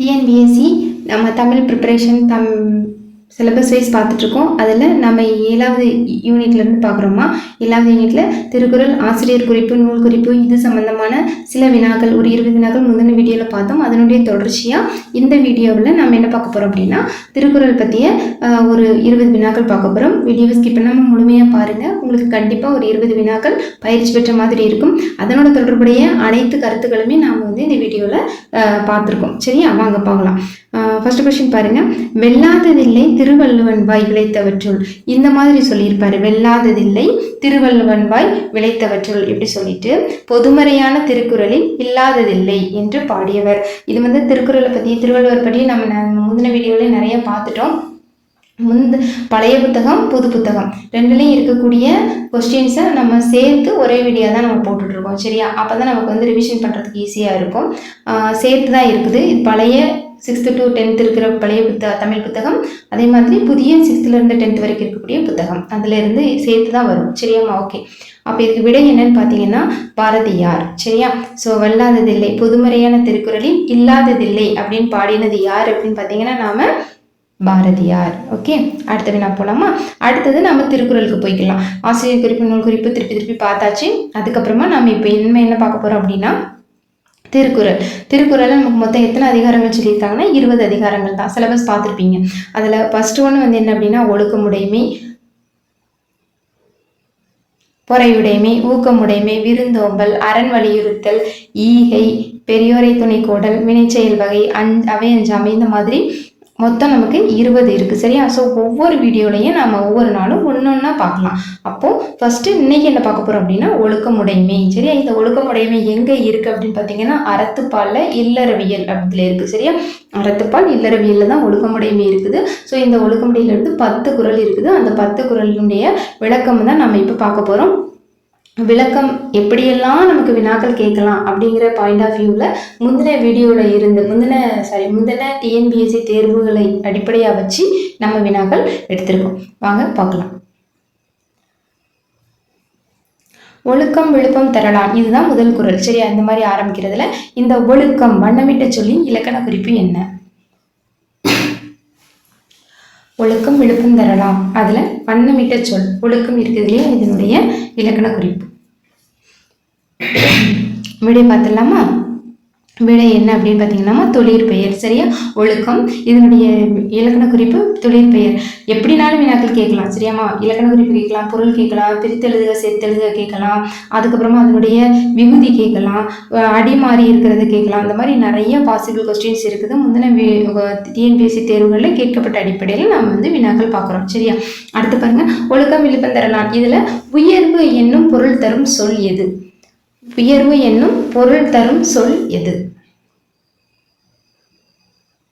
TNPSC நம்ம Tamil preparation தம் syllabus wise பார்த்துட்ருக்கோம் அதில் நம்ம ஏழாவது யூனிட்லேருந்து பார்க்குறோமா? ஏழாவது யூனிட்டில் திருக்குறள் ஆசிரியர் குறிப்பு நூல் குறிப்பு இது சம்மந்தமான சில வினாக்கள் ஒரு இருபது வினாக்கள் முந்தின வீடியோவில் பார்த்தோம். அதனுடைய தொடர்ச்சியாக இந்த வீடியோவில் நம்ம என்ன பார்க்க போகிறோம் அப்படின்னா திருக்குறள் பற்றிய ஒரு இருபது வினாக்கள் பார்க்க போகிறோம் வீடியோவை ஸ்கிப் பண்ணாமல் முழுமையாக பாருங்கள் உங்களுக்கு கண்டிப்பாக ஒரு இருபது வினாக்கள் பயிற்சி பெற்ற மாதிரி இருக்கும். அதனோட தொடர்புடைய அனைத்து கருத்துக்களுமே நாம் வந்து இந்த வீடியோவில் பார்த்துருக்கோம். சரியா? வாங்க பார்க்கலாம். ஃபஸ்ட்டு கொஸ்டின் பாருங்க. வெல்லாததில்லை திருவள்ளுவன் வாய் விளைத்தவற்றுள். இந்த மாதிரி சொல்லியிருப்பாரு. வெல்லாததில்லை திருவள்ளுவன் வாய் விளைத்தவற்றுள் இப்படி சொல்லிட்டு பொதுமறையான திருக்குறளில் இல்லாததில்லை என்று பாடியவர். இது வந்து திருக்குறளை பற்றி திருவள்ளுவர் பற்றி நம்ம முந்தின வீடியோவில் நிறைய பார்த்துட்டோம். முந்த பழைய புத்தகம் புது புத்தகம். ரெண்டுலேயும் இருக்கக்கூடிய கொஸ்டின்ஸை நம்ம சேர்த்து ஒரே வீடியோ தான் நம்ம போட்டுட்ருக்கோம் சரியா? அப்போ தான் நமக்கு வந்து ரிவிஷன் பண்ணுறதுக்கு ஈஸியாக இருக்கும். சேர்த்து தான் இருக்குது. இது பழைய சிக்ஸ்த்து டு டென்த் இருக்கிற பழைய புத்த தமிழ் புத்தகம். அதே மாதிரி புதிய சிக்ஸ்த்துலேருந்து டென்த் வரைக்கும் இருக்கக்கூடிய புத்தகம். அதுலேருந்து சேர்த்து தான் வரும். சரியாம்மா ஓகே. அப்போ இதுக்கு விடை என்னன்னு பார்த்தீங்கன்னா பாரதியார். சரியா? ஸோ வல்லாததில்லை பொதுமறையான திருக்குறளில் இல்லாததில்லை அப்படின்னு பாடினது யார் அப்படின்னு பார்த்தீங்கன்னா நாம பாரதியார். ஓகே? அடுத்த வினா போகலாமா அடுத்தது நம்ம திருக்குறளுக்கு போய்க்கலாம். ஆசிரியர் குறிப்பு நூல் குறிப்பு திருப்பி திருப்பி பார்த்தாச்சு. அதுக்கப்புறமா நம்ம இப்போ இனிமே என்ன பார்க்க போகிறோம் அப்படின்னா திருக்குறள். திருக்குறளில் நமக்கு மொத்தம் எத்தனை அதிகாரங்கள் சொல்லியிருக்காங்கன்னா இருபது அதிகாரங்கள் தான். சிலபஸ் பார்த்துருப்பீங்க. அதில் ஃபஸ்ட்டு ஒன்று வந்து என்ன அப்படின்னா ஒழுக்கமுடைமை பொறையுடைமை ஊக்கமுடைமை விருந்தோம்பல் அரண் வலியுறுத்தல் ஈகை பெரியோரை துணை கோடல் வினைச்செயல் வகை அஞ் அவை அஞ்சாமை இந்த மாதிரி மொத்தம் நமக்கு இருபது இருக்குது சரியா? ஸோ ஒவ்வொரு வீடியோலையும் நம்ம ஒவ்வொரு நாளும் ஒன்று ஒன்றா பார்க்கலாம். அப்போது ஃபஸ்ட்டு இன்றைக்கி என்ன பார்க்க போகிறோம் அப்படின்னா ஒழுக்கமுடைமை சரியா? இந்த ஒழுக்கமுடைமை எங்கே இருக்குது அப்படின்னு பார்த்தீங்கன்னா அறத்துப்பாலில் இல்லறவியல் அப்படில இருக்குது சரியா? அறத்துப்பால் இல்லறவியலில் தான் ஒழுக்கமுடைமை இருக்குது. ஸோ இந்த ஒழுக்கமுடையிலிருந்து பத்து குறள் இருக்குது. அந்த பத்து குறளினுடைய விளக்கம் தான் நம்ம இப்போ பார்க்க போகிறோம் விளக்கம் எப்படியெல்லாம் நமக்கு வினாக்கள் கேட்கலாம் அப்படிங்கிற பாயிண்ட் ஆஃப் வியூவில் முந்தின வீடியோவில் இருந்து முந்தின சாரி முந்தின டிஎன்பிஎஸ்சி தேர்வுகளை அடிப்படையாக வச்சு நம்ம வினாக்கள் எடுத்திருக்கோம். வாங்க பார்க்கலாம். ஒழுக்கம் விழுப்பம் தரலாம் இதுதான் முதல் குரல். சரியா இந்த மாதிரி ஆரம்பிக்கிறதுல இந்த ஒழுக்கம் வண்ணமிட்ட சொல்லி இலக்கண குறிப்பு என்ன? ஒழுக்கம் விழுப்பம் தரலாம். அதில் வண்ணமிட்ட சொல் ஒழுக்கம் இருக்குது இதனுடைய இலக்கண குறிப்பு. விடை பார்த்துடலாமா? விடை என்ன அப்படின்னு பார்த்தீங்கன்னா தொழிற்பெயர் சரியா? ஒழுக்கம். இதனுடைய இலக்கண குறிப்பு தொழிற்பெயர் எப்படினாலும் வினாக்கள் கேட்கலாம். சரியாம்மா? இலக்கண குறிப்பு கேட்கலாம் பொருள் கேட்கலாம் பிரித்தெழுதுக சேர்த்தெழுதுக கேட்கலாம். அதுக்கப்புறமா அதனுடைய விகுதி கேட்கலாம். அடி மாறி இருக்கிறது கேட்கலாம். அந்த மாதிரி நிறைய பாசிபிள் கொஸ்டின்ஸ் இருக்குது. முந்தின டிஎன்பிஎஸ்சி தேர்வுகளில் கேட்கப்பட்ட அடிப்படையில் நம்ம வந்து வினாக்கள் பார்க்குறோம். சரியா? அடுத்து பாருங்க. ஒழுக்கம் விழுப்பம் தரலாம் இதில் உயர்வு என்னும் பொருள் தரும் சொல் எது? உயர்வு என்னும் பொருள் தரும் சொல் எது?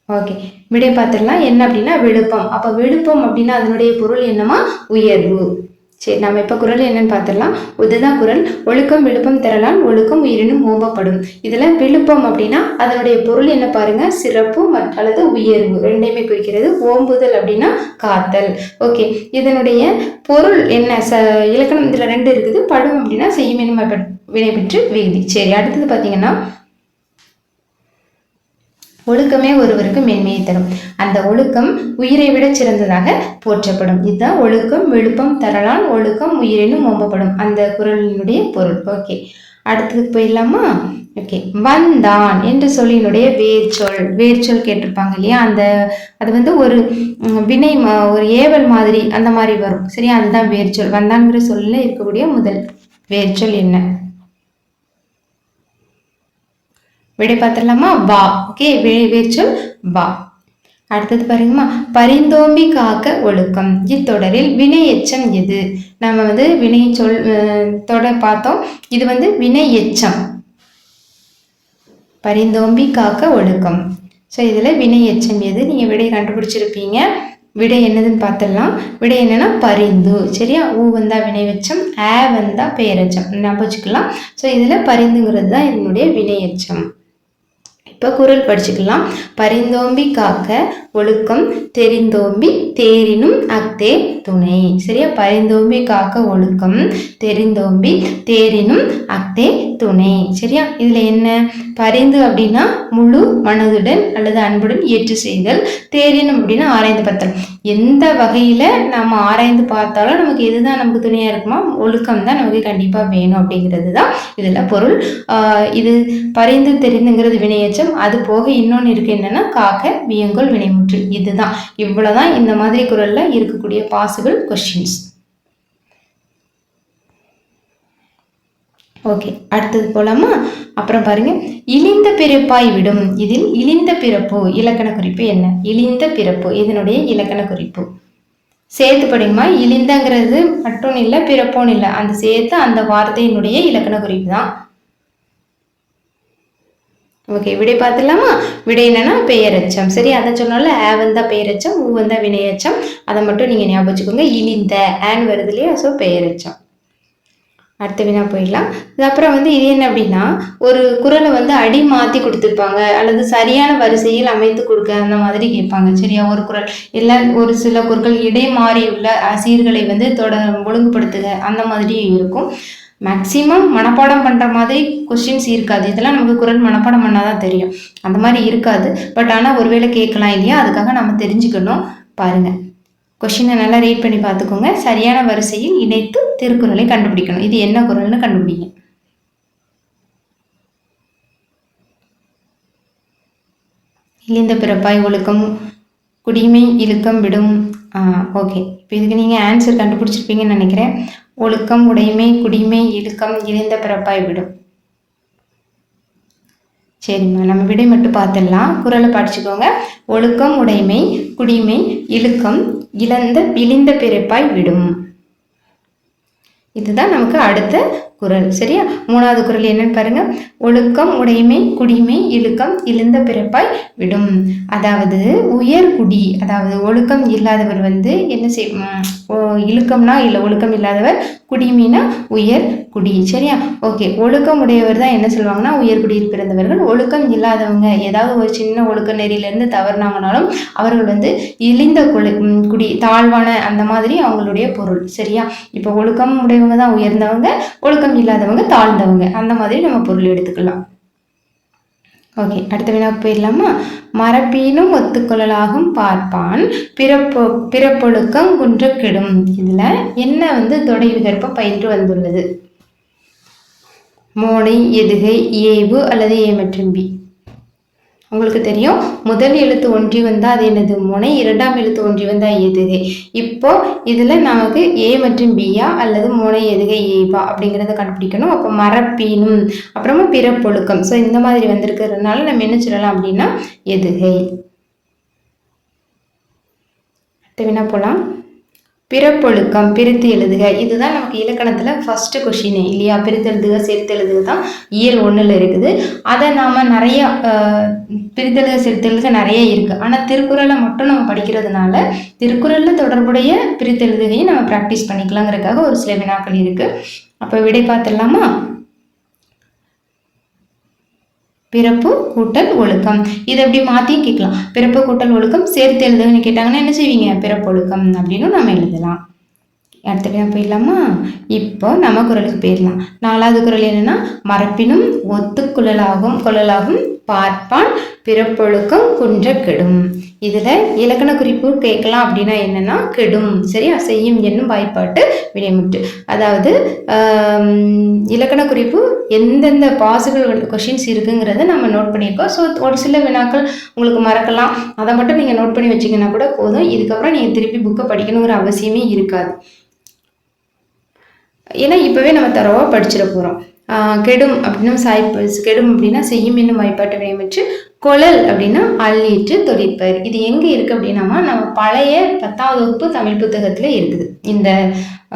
ஓகே விடை பார்த்துடலாம். என்ன அப்படின்னா விழுப்பம். அப்போ விழுப்பம் அப்படின்னா அதனுடைய பொருள் என்னமா உயர்வு. சரி நம்ம இப்போ குரல் என்னன்னு பார்த்துடலாம். இதுதான் குரல் ஒழுக்கம் விழுப்பம் திரளான் ஒழுக்கம் உயிரினும் ஓம்பப்படும். இதில் விழுப்பம் அப்படின்னா அதனுடைய பொருள் என்ன பாருங்கள் சிறப்பு மற்ற அல்லது உயர்வு. ரெண்டையுமே குறிக்கிறது. ஓம்புதல் அப்படின்னா காத்தல். ஓகே. இதனுடைய பொருள் என்ன? ச இலக்கணம் இதில் ரெண்டு இருக்குது. படும் அப்படின்னா செய்யும் வினை பெற்று விகுதி. சரி அடுத்தது பார்த்தீங்கன்னா ஒழுக்கமே ஒருவருக்கு மென்மையை தரும். அந்த ஒழுக்கம் உயிரை விட சிறந்ததாக போற்றப்படும். இதுதான் ஒழுக்கம் விழுப்பம் தரலான் ஒழுக்கம் உயிரினும் ஓம்பப்படும். அந்த குரலினுடைய பொருள். ஓகே. அடுத்ததுக்கு போயிடலாமா? ஓகே. வந்தான் என்ற சொல்லினுடைய வேர்ச்சொல். வேர்ச்சொல் கேட்டிருப்பாங்க இல்லையா? அந்த அது வந்து ஒரு வினை மா- ஒரு ஏவல் மாதிரி அந்த மாதிரி வரும். சரியா? அதுதான் வேர்ச்சொல். வந்தான்ங்கிற சொல்லில் இருக்கக்கூடிய முதல் வேர்ச்சொல் என்ன? விடை பார்த்துடலாமா? வா. ஓகே வேர்ச்சொல் வா. அடுத்தது பாருங்கம்மா. பரிந்தோம்பி காக்க ஒழுக்கம். இத்தொடரில் வினை எச்சம் எது? நம்ம வந்து வினை சொல் தொடர் பார்த்தோம். இது வந்து வினை எச்சம் பரிந்தோம்பி காக்க ஒழுக்கம். ஸோ இதில் வினை எச்சம் எது? நீங்கள் விடை கண்டுபிடிச்சிருப்பீங்க. விடை என்னதுன்னு பார்த்துடலாம். விடை என்னென்னா பரிந்து. சரியா? ஊ வந்தால் வினை எச்சம் ஆ வந்தால் பெயரச்சம் ஞாபகம் வச்சுக்கலாம். ஸோ இதில் பரிந்துங்கிறது தான் இதனுடைய வினை எச்சம் இப்போ குரல் படிச்சுக்கலாம். பரிந்தோம்பி காக்க ஒழுக்கம் தெரிந்தோம்பி தேரினும் அக்தே துணை. சரியா? பரிந்தோம்பி காக்க ஒழுக்கம் தெரிந்தோம்பி தேரினும் அத்தே துணை. சரியா? இதில் என்ன? பரிந்து அப்படின்னா முழு மனதுடன் அல்லது அன்புடன் ஏற்று செய்தல் தேரினும் அப்படின்னா ஆராய்ந்து பார்த்தல் எந்த வகையில் நம்ம ஆராய்ந்து பார்த்தாலும் நமக்கு எதுதான் நமக்கு துணையாக இருக்குமா ஒழுக்கம் தான் நமக்கு கண்டிப்பாக வேணும் அப்படிங்கிறது தான் இதில் பொருள். இது பரிந்து தெரிந்துங்கிறது வினையச்சம் அது போக இன்னொன்று இருக்குது என்னென்னா காக்க வியங்கோல் வினைமுற்று. இதுதான். இவ்வளவுதான் இந்த மாதிரி குரல்ல இருக்கக்கூடிய பாசிபிள் கொஷின்ஸ் ஓகே அடுத்தது போலாமா? அப்புறம் பாருங்க. இழிந்த பிறப்பாய் விடும். இதில் இழிந்த பிறப்பு இலக்கண குறிப்பு என்ன? இழிந்த பிறப்பு இதனுடைய இலக்கண குறிப்பு. சேர்த்து படிங்கம்மா. இழிந்தங்கிறது மட்டும் இல்லை பிறப்பும் இல்லை. அந்த சேர்த்து அந்த வார்த்தையினுடைய இலக்கண குறிப்பு தான். ஓகே விடை பார்த்துலாமா விடை என்னன்னா பெயரச்சம். சரி அதை சொன்னால ஆ வந்தா பெயரச்சம் ஊ வந்தா வினையச்சம். அதை மட்டும் நீங்கள் ஞாபகம் வச்சுக்கோங்க இழிந்த ஆன் வருது இல்லையா? ஸோ பெயரச்சம். அடுத்த வினா போயிடலாம். அப்புறம் வந்து இது என்ன அப்படின்னா ஒரு குரலை வந்து அடி மாற்றி கொடுத்துருப்பாங்க அல்லது சரியான வரிசையில் அமைத்து கொடுக்க அந்த மாதிரி கேட்பாங்க. சரியா? ஒரு குரல். இல்லை ஒரு சில குரல்கள் இடை மாறியுள்ள சீர்களை வந்து தொடர் ஒழுங்குபடுத்துக அந்த மாதிரி இருக்கும். மேக்ஸிமம் மனப்பாடம் பண்ணுற மாதிரி கொஸ்டின்ஸ் இருக்காது. இதெல்லாம் நமக்கு குரல் மனப்பாடம் பண்ணால் தான் தெரியும். அந்த மாதிரி இருக்காது. பட் ஆனால் ஒருவேளை கேட்கலாம் இல்லையா? அதுக்காக நம்ம தெரிஞ்சுக்கணும். பாருங்கள் கொஷினை நல்லா ரீட் பண்ணி பார்த்துக்கோங்க. சரியான வரிசையில் இணைத்து திருக்குறளை கண்டுபிடிக்கணும். இது என்ன குரல்னு கண்டுபிடிங்க. இழிந்த பிறப்பாய் ஒழுக்கம் குடிமை இழுக்கம் விடும் ஓகே இப்போ இதுக்கு நீங்கள் ஆன்சர் கண்டுபிடிச்சிருப்பீங்கன்னு நினைக்கிறேன். ஒழுக்கம் உடைமை குடிமை இழுக்கம் இழிந்த பிறப்பாய் விடும். சரிம்மா நம்ம விடை மட்டும் பார்த்துடலாம். குரலை படிச்சுக்கோங்க. ஒழுக்கம் உடைமை குடிமை இழுக்கம் இழந்த இழிந்த பிறப்பாய் விடும். இதுதான் நமக்கு அடுத்த குரல். சரியா? மூணாவது குரல் என்னன்னு பாருங்க. ஒழுக்கம் உடைமை குடிமை இழுக்கம் இழுந்த பிறப்பாய் விடும். அதாவது உயர் குடி அதாவது ஒழுக்கம் இல்லாதவர் வந்து என்ன செய் ஓ, இழுக்கம்னா இல்லை ஒழுக்கம் இல்லாதவர் குடிமைனா உயர் குடி. சரியா? ஓகே. ஒழுக்கம் உடையவர் தான் என்ன சொல்லுவாங்கன்னா உயர் குடியில் பிறந்தவர்கள். ஒழுக்கம் இல்லாதவங்க ஏதாவது ஒரு சின்ன ஒழுக்க நெறியிலேருந்து தவறுனாங்கனாலும் அவர்கள் வந்து இழிந்த குழு குடி தாழ்வான அந்த மாதிரி அவங்களுடைய பொருள். சரியா? இப்போ ஒழுக்கம் உடையவங்க தான் உயர்ந்தவங்க ஒழுக்கம் இல்லாதவங்க தாழ்ந்தவங்க அந்த மாதிரி நம்ம பொருள் எடுத்துக்கலாம். ஓகே அடுத்த வினாவுக்கு போயிடலாமா? மரப்பீனும் ஒத்துக்கொள்ளலாகும் பார்ப்பான் பிறப்பு பிறப்பொழுக்கம் குன்ற கெடும் இதில் என்ன வந்து தொடை விகற்பம் பயின்று வந்துள்ளது? மோனை எதுகை ஏவு அல்லது ஏ மற்றும் பி உங்களுக்கு தெரியும். முதல் எழுத்து ஒன்றி வந்தால் அது என்னது? முனை. இரண்டாம் எழுத்து ஒன்றி வந்தால் எதுகை இப்போ இதில் நமக்கு ஏ மற்றும் பியா அல்லது முனை எதுகை ஏபா அப்படிங்கிறத கண்டுபிடிக்கணும். அப்போ மரப்பீனும் அப்புறமா பிறப்பொழுக்கம். ஸோ இந்த மாதிரி வந்திருக்கிறதுனால நம்ம என்ன சொல்லலாம் அப்படின்னா எதுகை. அடுத்த வினா போகலாம் பிறப்பொழுக்கம் பிரித்து எழுதுக. இதுதான் நமக்கு இலக்கணத்தில் ஃபஸ்ட்டு கொஷினு இல்லையா? பிரித்து எழுதுக சேர்த்து எழுதுக தான் இயல் ஒன்றில் இருக்குது. அதை நாம் நிறைய பிரித்தெழுக பிரித்தெழுதுக சேர்த்து எழுதுக நிறைய இருக்குது ஆனால் திருக்குறளை மட்டும் நம்ம படிக்கிறதுனால திருக்குறளில் தொடர்புடைய பிரித்தெழுதுகையும் நம்ம ப்ராக்டிஸ் பண்ணிக்கலாங்கிறதுக்காக ஒரு சில வினாக்கள் இருக்குது அப்போ விடை பார்த்துடலாமா? பிறப்பு கூட்டல் ஒழுக்கம். இதை எப்படி மாற்றியும் கேட்கலாம். பிறப்பு கூட்டல் ஒழுக்கம் சேர்த்து எழுதுன்னு கேட்டாங்கன்னா என்ன செய்வீங்க? பிறப்பு ஒழுக்கம் அப்படின்னு நம்ம எழுதலாம். அடுத்த போயிடலாமா? இப்போ நம்ம குரலுக்கு போயிடலாம். நாலாவது குரல் என்னன்னா மரப்பினும் ஒத்துக்குழலாகும் குழலாகும் பார்ப்பான் பிறப்பொழுக்கம் குன்ற கெடும் இதில் இலக்கண குறிப்பு கேட்கலாம் அப்படின்னா என்னென்னா கெடும். சரியா? செய்யும் என்னும் வாய்ப்பாட்டு விடைமுட்டு அதாவது இலக்கண குறிப்பு எந்தெந்த பாசிபிள் கொஷின்ஸ் இருக்குங்கிறத நம்ம நோட் பண்ணியிருக்கோம். ஸோ ஒரு சில வினாக்கள் உங்களுக்கு மறக்கலாம். அதை மட்டும் நீங்கள் நோட் பண்ணி வச்சிங்கன்னா கூட போதும். இதுக்கப்புறம் நீங்கள் திருப்பி புக்கை படிக்கணுங்கிற அவசியமே இருக்காது. ஏன்னா இப்போவே நம்ம தரவாக படிச்சிட போகிறோம் கெடும் அப்படின்னா சாய்ப்பல்ஸ் கெடும் அப்படின்னா செய்யும் என்னும் வாய்ப்பாட்டு வினைமற்று கொழல் அப்படின்னா அள்ளிட்டு தொழிற்பர். இது எங்கே இருக்குது அப்படின்னா நம்ம பழைய பத்தாவது வகுப்பு தமிழ் புத்தகத்தில் இருக்குது. இந்த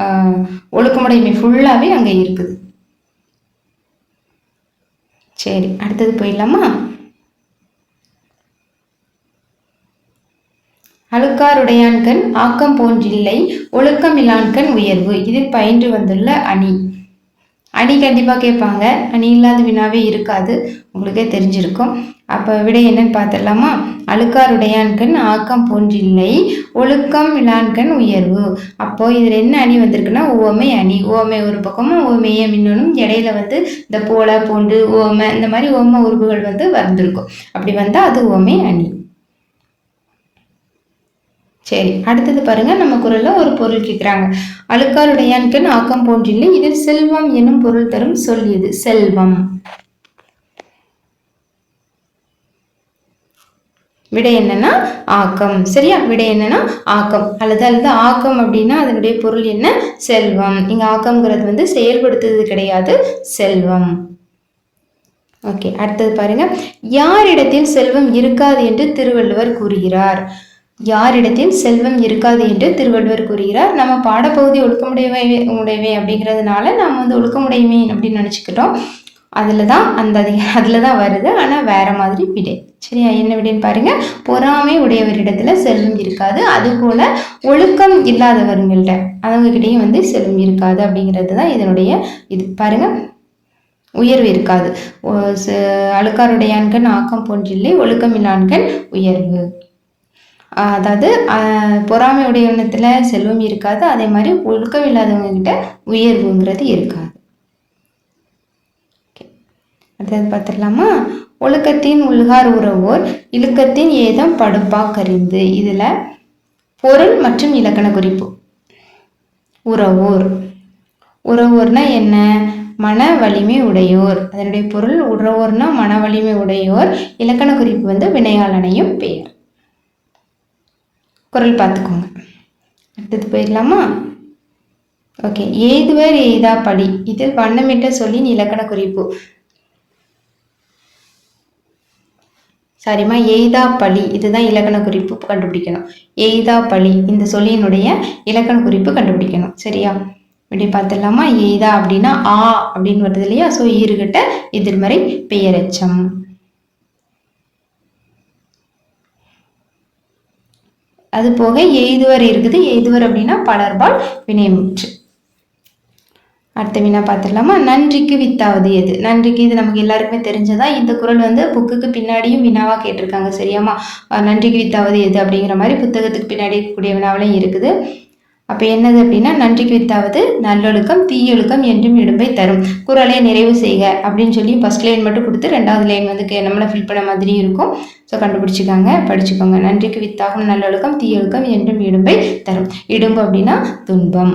ஆஹ், ஒழுக்கமுடைமை ஃபுல்லாகவே அங்கே இருக்குது. சரி அடுத்தது போயிடலாமா? அழுக்காருடையான்கண் ஆக்கம் போன்றில்லை ஒழுக்கமில்லான்கண் உயர்வு. இதில் பயின்று வந்துள்ள அணி. அணி கண்டிப்பாக கேட்பாங்க. அணி இல்லாத வினாவே இருக்காது. உங்களுக்கே தெரிஞ்சிருக்கும். அப்போ விட என்னன்னு பார்த்துடலாமா? அழுக்காருடையான்கண் ஆக்கம் போன்றில்லை. ஒழுக்கம் இலான்கண் உயர்வு. அப்போது இதில் என்ன அணி வந்திருக்குன்னா ஓமை அணி. ஓமை ஒரு பக்கமும் ஓமையே மின்னணும் இடையில வந்து இந்த போல பூண்டு ஓமை இந்த மாதிரி ஓமை உறுப்புகள் வந்து வந்திருக்கும். அப்படி வந்தால் அது ஓமை அணி. சரி அடுத்தது பாருங்க நம்ம குரல்ல ஒரு பொருள் கேட்குறாங்க அழுக்காருடையான்கண் ஆக்கம் போன்றில்லை இதில் செல்வம் என்னும் பொருள் தரும் சொல்லியது செல்வம். விடை என்னன்னா ஆக்கம். சரியா? விடை என்னன்னா ஆக்கம். அல்லது அல்லது ஆக்கம் அப்படின்னா அதனுடைய பொருள் என்ன? செல்வம். இங்க ஆக்கம்ங்கிறது வந்து செயல்படுத்துறது கிடையாது செல்வம். ஓகே அடுத்தது பாருங்க. யாரிடத்தில் செல்வம் இருக்காது என்று திருவள்ளுவர் கூறுகிறார். யாரிடத்தில் செல்வம் இருக்காது என்று திருவள்ளுவர் கூறுகிறார். நம்ம பாடப்பகுதி ஒழுக்கமுடையவை உடையவை அப்படிங்கிறதுனால நாம் வந்து ஒழுக்கமுடையமே அப்படின்னு நினச்சிக்கிட்டோம். அதில் தான் அந்த அதில் தான் வருது. ஆனால் வேறு மாதிரி விடை. சரியா? என்ன விடைன்னு பாருங்கள் பொறாமை உடையவரிடத்துல செல்வம் இருக்காது. அதுபோல் ஒழுக்கம் இல்லாதவர்கள்ட்ட அவங்கக்கிட்டேயும் வந்து செல்வம் இருக்காது அப்படிங்கிறது தான் இதனுடைய இது. பாருங்க. உயர்வு இருக்காது. அழுக்காருடையான்கண் ஆக்கம் போன்றில்லை. ஒழுக்கமில்லான்கண் உயர்வு. அதாவது பொறாமை உடையவனத்தில் செல்வம் இருக்காது அதே மாதிரி ஒழுக்கம் இல்லாதவங்க உயர்வுங்கிறது இருக்காது. அடுத்தது பார்த்துடலாமா? ஒழுக்கத்தின் உள்கார் உறவோர் இழுக்கத்தின் ஏதம் படுப்பா கரிந்து இதில் பொருள் மற்றும் இலக்கண குறிப்பு. உறவோர். உறவோர்னா என்ன? மன வலிமை உடையோர். அதனுடைய பொருள் உறவோர்னா மன வலிமை உடையோர். இலக்கண குறிப்பு வந்து வினையாளனையும் பெயர். குரல் பார்த்துக்கோங்க. அடுத்தது போயிடலாமா? ஓகே ஏதுவர் எய்தா படி. இது வண்ணமிட்ட சொல்லின் இலக்கண குறிப்பு. சாரிம்மா எய்தா பழி இதுதான் இலக்கண குறிப்பு கண்டுபிடிக்கணும். எய்தா பழி இந்த சொல்லினுடைய இலக்கண குறிப்பு கண்டுபிடிக்கணும். சரியா? இப்படி பார்த்துடலாமா? எய்தா அப்படின்னா ஆ அப்படின்னு வருது இல்லையா? ஸோ ஈறுகிட்ட எதிர்மறை பெயரெச்சம். அது போக எய்துவர் இருக்குது. எய்துவர் அப்படின்னா பலர்பால் வினைமுற்று. அடுத்த வினா பார்த்துடலாமா? நன்றிக்கு வித்தாவது எது? நன்றிக்கு இது நமக்கு எல்லாருக்குமே தெரிஞ்சதா? இந்த குறள் வந்து புக்குக்கு பின்னாடியும் வினாவாக கேட்டிருக்காங்க சரியாமா நன்றிக்கு வித்தாவது எது அப்படிங்கிற மாதிரி புத்தகத்துக்கு பின்னாடி இருக்கக்கூடிய வினாவிலையும் இருக்குது. அப்போ என்னது அப்படின்னா நன்றிக்கு வித்தாவது நல்லொழுக்கம் தீயொழுக்கம் என்றும் இடும்பை தரும். குரலை நிறைவு செய்க அப்படின்னு சொல்லி ஃபஸ்ட் லைன் மட்டும் கொடுத்து ரெண்டாவது லைன் வந்து நம்மளை ஃபில் பண்ண மாதிரி இருக்கும். ஸோ கண்டுபிடிச்சிக்காங்க படிச்சுக்கோங்க. நன்றிக்கு வித்தாகும் நல்லொழுக்கம் தீயொழுக்கம் என்றும் இடும்பை தரும். இடும்பு அப்படின்னா துன்பம்.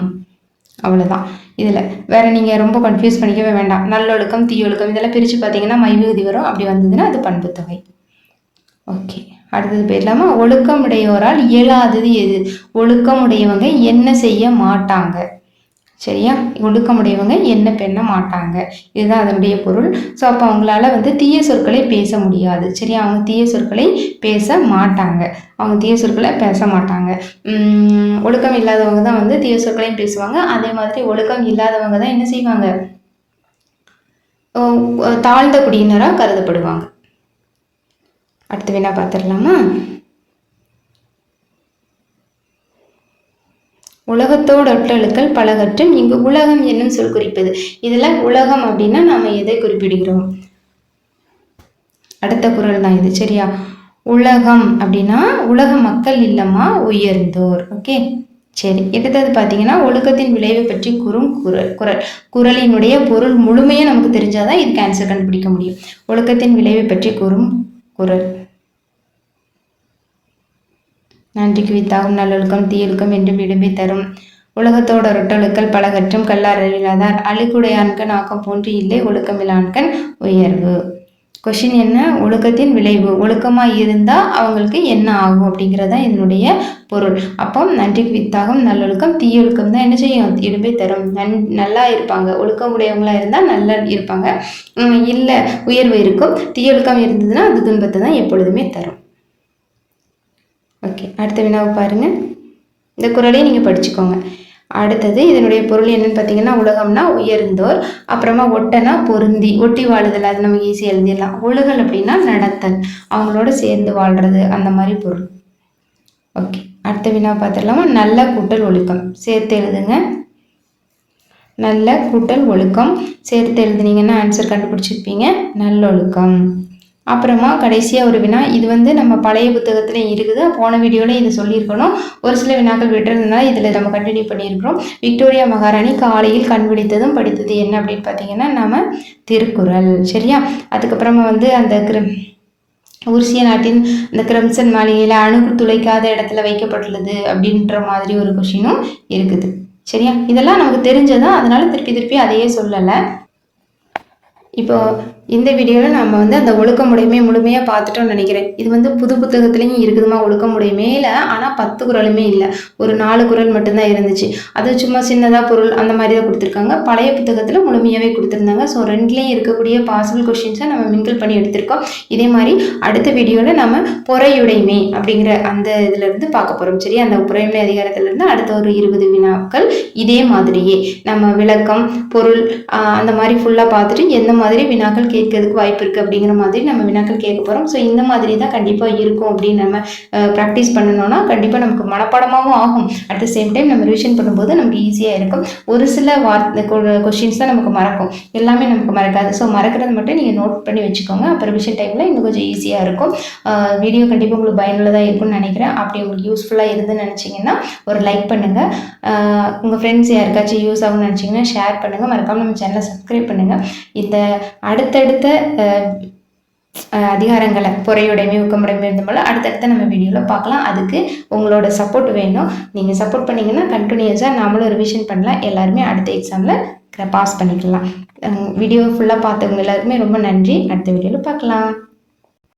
அவ்வளோதான் இதில் வேறு நீங்கள் ரொம்ப கன்ஃபியூஸ் பண்ணிக்கவே வேண்டாம். நல்லொழுக்கம் தீயொழுக்கம் இதெல்லாம் பிரித்து பார்த்தீங்கன்னா மைவிகுதி வரும். அப்படி வந்ததுன்னா அது பண்புத்தொகை. ஓகே அடுத்தது போயிடலாமா ஒழுக்கம் உடையோரால் இயலாதது எது? ஒழுக்கம் உடையவங்க என்ன செய்ய மாட்டாங்க. சரியா? ஒழுக்கமுடையவங்க என்ன பெண்ண மாட்டாங்க. இதுதான் அதனுடைய பொருள். ஸோ அப்போ அவங்களால வந்து தீய சொற்களை பேச முடியாது. சரியா? அவங்க தீய சொற்களை பேச மாட்டாங்க. அவங்க தீய சொற்களை பேச மாட்டாங்க. ஒழுக்கம் இல்லாதவங்க தான் வந்து தீய சொற்களையும் பேசுவாங்க. அதே மாதிரி ஒழுக்கம் இல்லாதவங்க தான் என்ன செய்வாங்க? தாழ்ந்த குடியினராக கருதப்படுவாங்க. அடுத்து வினா பார்த்துடலாமா உலகத்தோடு ஒட்டழுக்கள் பலகற்றும் இங்கு உலகம் என்னும் சொல் குறிப்பது. இதில் உலகம் அப்படின்னா நாம் எதை குறிப்பிடுகிறோம்? அடுத்த குரல் தான் இது. சரியா? உலகம் அப்படின்னா உலக மக்கள் இல்லமா? உயர்ந்தோர். ஓகே? சரி. அடுத்தது பார்த்தீங்கன்னா ஒழுக்கத்தின் விளைவை பற்றி கூறும் குரல். குரல். குரலினுடைய பொருள் முழுமையாக நமக்கு தெரிஞ்சாதான் இதுக்கு ஆன்சர் கண்டுபிடிக்க முடியும். ஒழுக்கத்தின் விளைவை பற்றி கூறும் குரல். நன்றிக்கு வித்தாகும் நல்லொழுக்கம் தீயொழுக்கம் என்றும் விடுமை தரும். உலகத்தோட ரொட்டொழுக்கல் பலகற்றும் கல்லார் அழுக்குடையான்கண் ஆக்கம் போன்று இல்லை ஒழுக்கமிலான்கண் உயர்வு. கொஷின் என்ன? ஒழுக்கத்தின் விளைவு. ஒழுக்கமாக இருந்தால் அவங்களுக்கு என்ன ஆகும் அப்படிங்கிறது தான் இதனுடைய பொருள். அப்போ நன்றிக்கு வித்தாகும் நல்லொழுக்கம் தீயொழுக்கம் தான் என்ன செய்யும்? இடும்பை தரும். நன் நல்லா இருப்பாங்க. ஒழுக்கம் உடையவங்களா இருந்தால் நல்லா இருப்பாங்க. இல்லை உயர்வு இருக்கும். தீயொழுக்கம் இருந்ததுன்னா அது துன்பத்தை தான் எப்பொழுதுமே தரும். ஓகே அடுத்த வினாவை பாருங்க. இந்த குறளையும் நீங்கள் படிச்சுக்கோங்க. அடுத்தது இதனுடைய பொருள் என்னன்னு பார்த்தீங்கன்னா உலகம்னா உயர்ந்தோர் அப்புறமா ஒட்டனா பொருந்தி ஒட்டி வாழுதல் அது நம்ம ஈஸியாக எழுதிடலாம். ஒழுகல் அப்படின்னா நடத்தல் அவங்களோட சேர்ந்து வாழ்றது அந்த மாதிரி பொருள். ஓகே அடுத்த வினா பார்த்துடலாமா? நல்ல கூட்டல் ஒழுக்கம். சேர்த்து எழுதுங்க. நல்ல கூட்டல் ஒழுக்கம். சேர்த்து எழுதுனீங்கன்னா ஆன்சர் கண்டுபிடிச்சிருப்பீங்க. நல்லொழுக்கம். அப்புறமா கடைசியாக ஒரு வினா. இது வந்து நம்ம பழைய புத்தகத்தில் இருக்குது. போன வீடியோவில் இதை சொல்லியிருக்கணும். ஒரு சில வினாக்கள் விட்டுறதுனால இதில் நம்ம கண்டினியூ பண்ணியிருக்கிறோம். விக்டோரியா மகாராணி காலையில் கண் விழித்ததும் படித்தது என்ன அப்படின்னு பார்த்தீங்கன்னா நம்ம திருக்குறள். சரியா? அதுக்கப்புறமா வந்து அந்த கிர உருசிய நாட்டின் அந்த கிரம்சன் மாளிகையில் அணுகு துளைக்காத இடத்துல வைக்கப்பட்டுள்ளது அப்படின்ற மாதிரி ஒரு கொஷினும் இருக்குது. சரியா? இதெல்லாம் நமக்கு தெரிஞ்சதான் அதனால திருப்பி திருப்பி அதையே சொல்லலை. இப்போ இந்த வீடியோவில் நம்ம வந்து அந்த ஒழுக்கமுடைமை முழுமையாக பார்த்துட்டோம்னு நினைக்கிறேன். இது வந்து புது புத்தகத்துலேயும் இருக்குதுமா ஒழுக்கமுடையுமே இல்லை ஆனால் பத்து குறளுமே இல்லை. ஒரு நாலு குறள் மட்டும்தான் இருந்துச்சு. அது சும்மா சின்னதாக பொருள் அந்த மாதிரி தான் கொடுத்துருக்காங்க. பழைய புத்தகத்தில் முழுமையாகவே கொடுத்துருந்தாங்க. ஸோ ரெண்டுலேயும் இருக்கக்கூடிய பாசிபிள் கொஷின்ஸை நம்ம மிங்கிள் பண்ணி எடுத்திருக்கோம். இதே மாதிரி அடுத்த வீடியோவில் நம்ம பொறையுடைமை அப்படிங்கிற அந்த இதிலிருந்து பார்க்க போகிறோம் சரி அந்த புறையுமை அதிகாரத்திலேருந்து அடுத்த ஒரு இருபது வினாக்கள் இதே மாதிரியே. நம்ம விளக்கம் பொருள் அந்த மாதிரி ஃபுல்லாக பார்த்துட்டு எந்த மாதிரி வினாக்கள் கேட்கறதுக்கு வாய்ப்பு இருக்குது அப்படிங்கிற மாதிரி நம்ம வினாக்கள் கேட்க போகிறோம் ஸோ இந்த மாதிரி தான் கண்டிப்பாக இருக்கும் அப்படின்னு நம்ம ப்ராக்டிஸ் பண்ணணும்னா கண்டிப்பாக நமக்கு மனப்பாடமாகவும் ஆகும். அட் த சேம் டைம் நம்ம ரிவிஷன் பண்ணும்போது நமக்கு ஈஸியாக இருக்கும். ஒரு சில வார்த்தை கொஷின்ஸ் தான் நமக்கு மறக்கும். எல்லாமே நமக்கு மறக்காது. ஸோ மறக்கிறது மட்டும் நீங்கள் நோட் பண்ணி வச்சுக்கோங்க. அப்போ ரிவிஷன் டைமில் இன்னும் கொஞ்சம் ஈஸியாக இருக்கும். வீடியோ கண்டிப்பாக உங்களுக்கு பயனுள்ளதாக இருக்கும்னு நினைக்கிறேன். அப்படி உங்களுக்கு யூஸ்ஃபுல்லாக இருந்துன்னு நினச்சிங்கன்னா ஒரு லைக் பண்ணுங்கள் உங்கள் ஃப்ரெண்ட்ஸ் யாருக்காச்சும் யூஸ் ஆகும்னு நினச்சிங்கன்னா ஷேர் பண்ணுங்கள் மறக்காமல் நம்ம சேனலை சப்ஸ்கிரைப் பண்ணுங்கள் இந்த அடுத்த அடுத்தடுத்த அதிகாரங்களை பொறையுடைமை ஊக்கமுடைமை இருந்தபோல அடுத்தடுத்த நம்ம வீடியோவில் பார்க்கலாம். அதுக்கு உங்களோட சப்போர்ட் வேணும். நீங்கள் சப்போர்ட் பண்ணிங்கன்னா கண்டினியூஸாக நாமளும் ரிவிஷன் பண்ணலாம். எல்லாருமே அடுத்த எக்ஸாமில் பாஸ் பண்ணிக்கலாம். வீடியோ ஃபுல்லாக பார்த்தவங்க எல்லாருக்குமே ரொம்ப நன்றி. அடுத்த வீடியோவில் பார்க்கலாம்.